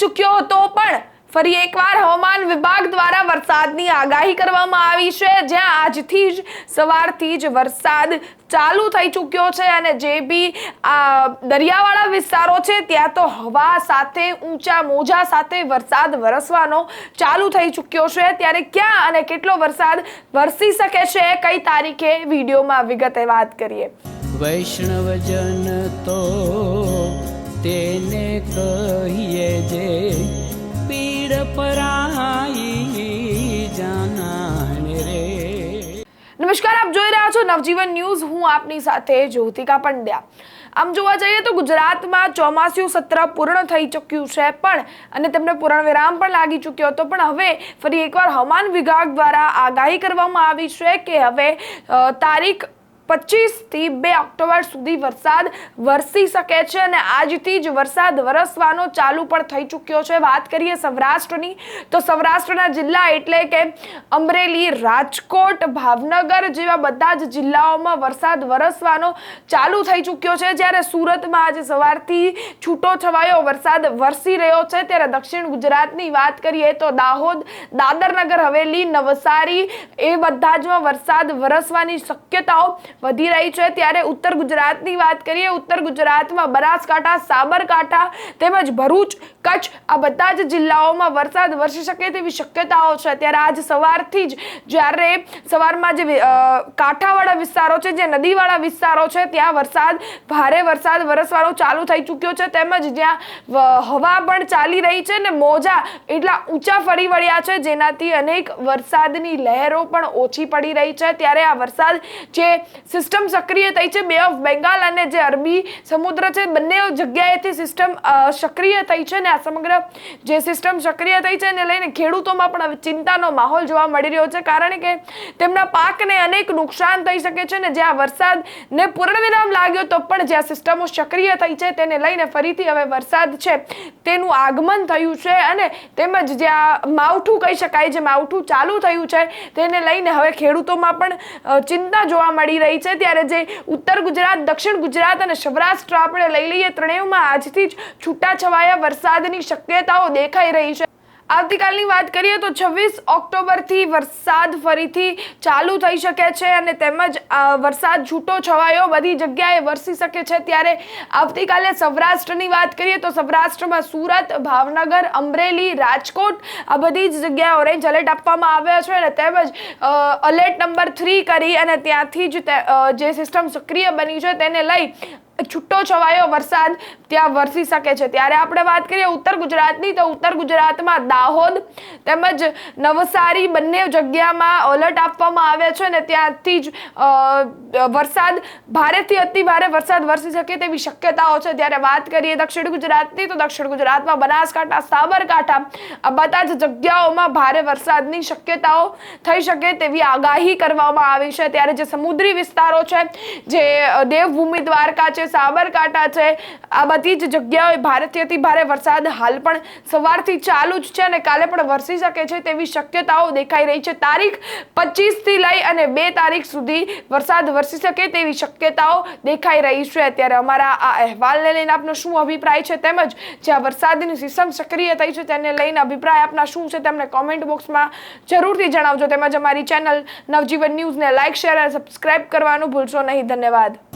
ચૂક્યો હતો પણ ફરી એકવાર હવામાન વિભાગ દ્વારા વરસાદની આગાહી કરવામાં આવી છે. જ્યાં આજથી જ સવારથી જ વરસાદ ચાલુ થઈ ચૂક્યો છે અને જે બી આ દરિયાવાળા વિસ્તારો છે, ત્યાં તો હવા સાથે, ઊંચા મોજા સાથે વરસાદ વરસવાનો ચાલુ થઈ ચૂક્યો છે. ત્યારે ક્યાં અને કેટલો વરસાદ વરસી શકે છે કઈ તારીખે વિડીયોમાં વિગતે વાત કરીએ. વૈષ્ણવજન તેને કહીએ જે પીડ પરાઈ જાનાને રે. નમસ્કાર, આપ જોઈ રહ્યા છો નવજીવન ન્યૂઝ. હું આપની સાથે જ્યોતિકા પંડ્યા. આમ જોવા જઈએ તો ગુજરાતમાં ચોમાસું સત્ર પૂર્ણ થઈ ચૂક્યું છે પણ, અને તેમને પૂર્ણ વિરામ પણ લાગી ચૂક્યો હતો. પણ હવે ફરી એકવાર હવામાન વિભાગ દ્વારા આગાહી કરવામાં આવી છે કે હવે તારીખ પચીસથી બે ઓક્ટોબર સુધી વરસાદ વરસી શકે છે અને આજથી જ વરસાદ વરસવાનો ચાલુ પણ થઈ ચૂક્યો છે. વાત કરીએ સૌરાષ્ટ્રની, તો સૌરાષ્ટ્રના જિલ્લા એટલે કે અમરેલી, રાજકોટ, ભાવનગર જેવા બધા જ જિલ્લાઓમાં વરસાદ વરસવાનો ચાલુ થઈ ચૂક્યો છે. જ્યારે સુરતમાં આજે સવારથી છૂટો છવાયો વરસાદ વરસી રહ્યો છે. ત્યારે દક્ષિણ ગુજરાતની વાત કરીએ તો દાહોદ, દાદરનગર, હવેલી, નવસારી એ બધા જમાં વરસાદ વરસવાની શક્યતાઓ વધી રહી છે. ત્યારે ઉત્તર ગુજરાતની વાત કરીએ, ઉત્તર ગુજરાતમાં બનાસકાંઠા, સાબરકાંઠા તેમજ ભરૂચ, કચ્છ, આ બધા જ જિલ્લાઓમાં વરસાદ વરસી શકે તેવી શક્યતાઓ છે. ત્યારે આજ સવારથી જ જ્યારે સવારમાં જે કાંઠાવાળા વિસ્તારો છે, જે નદીવાળા વિસ્તારો છે, ત્યાં વરસાદ, ભારે વરસાદ વરસવાનો ચાલુ થઈ ચૂક્યો છે. તેમજ જ્યાં હવા પણ ચાલી રહી છે ને મોજા એટલા ઊંચા ફરી વળ્યા છે, જેનાથી અનેક વરસાદની લહેરો પણ ઓછી પડી રહી છે. ત્યારે આ વરસાદ જે સિસ્ટમ સક્રિય થઈ છે. બે ઓફ બેંગાલ અને જે અરબી સમુદ્ર છે, બંને જગ્યાએથી સિસ્ટમ સક્રિય થઈ છે ને આ સમગ્ર જે સિસ્ટમ સક્રિય થઈ છે એને લઈને ખેડૂતોમાં પણ હવે ચિંતાનો માહોલ જોવા મળી રહ્યો છે. કારણ કે તેમના પાકને અનેક નુકસાન થઈ શકે છે ને જ્યાં વરસાદને પૂર્ણવિરામ લાગ્યો તો પણ જ્યાં સિસ્ટમો સક્રિય થઈ છે તેને લઈને ફરીથી હવે વરસાદ છે તેનું આગમન થયું છે અને તેમજ જ્યાં માવઠું કહી શકાય, જે માવઠું ચાલુ થયું છે તેને લઈને હવે ખેડૂતોમાં પણ ચિંતા જોવા મળી રહી છે ત્યારે જે ઉત્તર ગુજરાત, દક્ષિણ ગુજરાત અને સૌરાષ્ટ્ર આપણે લઈ લઈએ. ત્રણેયમાં આજથી જ છૂટાછવાયા વરસાદની શક્યતાઓ દેખાઈ રહી છે. આવતીકાલની વાત કરીએ તો છવ્વીસ ઓક્ટોબરથી વરસાદ ફરીથી ચાલુ થઈ શકે છે અને તેમજ વરસાદ છૂટો છવાયો, બધી જગ્યાએ વરસી શકે છે. ત્યારે આવતીકાલે સૌરાષ્ટ્રની વાત કરીએ તો સૌરાષ્ટ્રમાં સુરત, ભાવનગર, અમરેલી, રાજકોટ આ બધી જ જગ્યાએ ઓરેન્જ એલર્ટ આપવામાં આવ્યા છે અને તેમજ અલર્ટ નંબર થ્રી કરી અને ત્યાંથી જ જે સિસ્ટમ સક્રિય બની છે તેને લઈ છૂટો છવાયો વરસાદ ત્યાં વરસી શકે છે. ત્યારે આપણે વાત કરીએ ઉત્તર ગુજરાતની, તો ઉત્તર ગુજરાતમાં દાહોદ તેમજ નવસારી બંને જગ્યામાં એલર્ટ આપવામાં આવ્યા છે અને ત્યાંથી જ વરસાદ ભારેથી અતિ ભારે વરસાદ વરસી શકે તેવી શક્યતાઓ છે. ત્યારે વાત કરીએ દક્ષિણ ગુજરાતની, તો દક્ષિણ ગુજરાતમાં બનાસકાંઠા, સાબરકાંઠા, આ બધા જ જગ્યાઓમાં ભારે વરસાદની શક્યતાઓ થઈ શકે તેવી આગાહી કરવામાં આવી છે. ત્યારે જે સમુદ્રી વિસ્તારો છે, જે દેવભૂમિ દ્વારકા છે સાબરકાંઠા છે. આ બધી જ જગ્યાઓએ ભારતીયથી ભારે વરસાદ હાલ પણ સવારથી ચાલુ જ છે અને કાલે પણ વરસી શકે છે તેવી શક્યતાઓ દેખાઈ રહી છે. તારીખ પચીસથી લઈ અને બે તારીખ સુધી વરસાદ વરસી શકે તેવી શક્યતાઓ દેખાઈ રહી છે. અત્યારે અમારા આ અહેવાલને લઈને આપનો શું અભિપ્રાય છે? તેમજ જે આ વરસાદની સિસ્ટમ સક્રિય થઈ છે તેને લઈને અભિપ્રાય આપના શું છે? તેમને કોમેન્ટ બોક્સમાં જરૂરથી જણાવજો. તેમજ અમારી ચેનલ નવજીવન ન્યૂઝને લાઇક શેર અને સબસ્ક્રાઇબ કરવાનું ભૂલશો નહીં. ધન્યવાદ.